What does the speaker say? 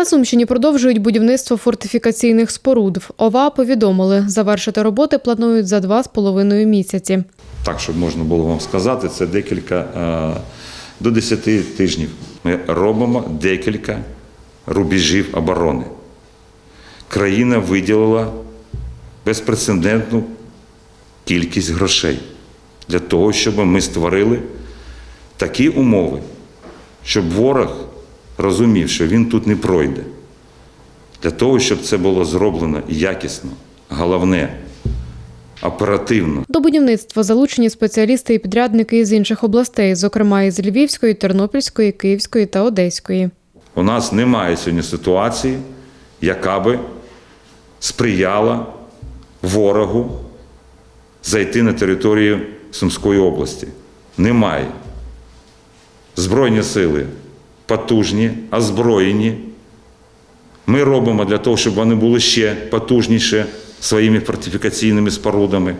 На Сумщині продовжують будівництво фортифікаційних споруд. В ОВА повідомили, завершити роботи планують за два з половиною місяці. так, щоб можна було вам сказати, це декілька е, до 10 тижнів. Ми робимо декілька рубежів оборони. Країна виділила безпрецедентну кількість грошей для того, щоб ми створили такі умови, щоб ворог розумів, що він тут не пройде. Для того, щоб це було зроблено якісно, головне оперативно. До будівництва залучені спеціалісти і підрядники із інших областей, зокрема із Львівської, Тернопільської, Київської та Одеської. У нас немає сьогодні ситуації, яка би сприяла ворогу зайти на територію Сумської області. Немає. Збройні сили потужні, озброєні. Ми робимо для того, щоб вони були ще потужніші своїми фортифікаційними спорудами.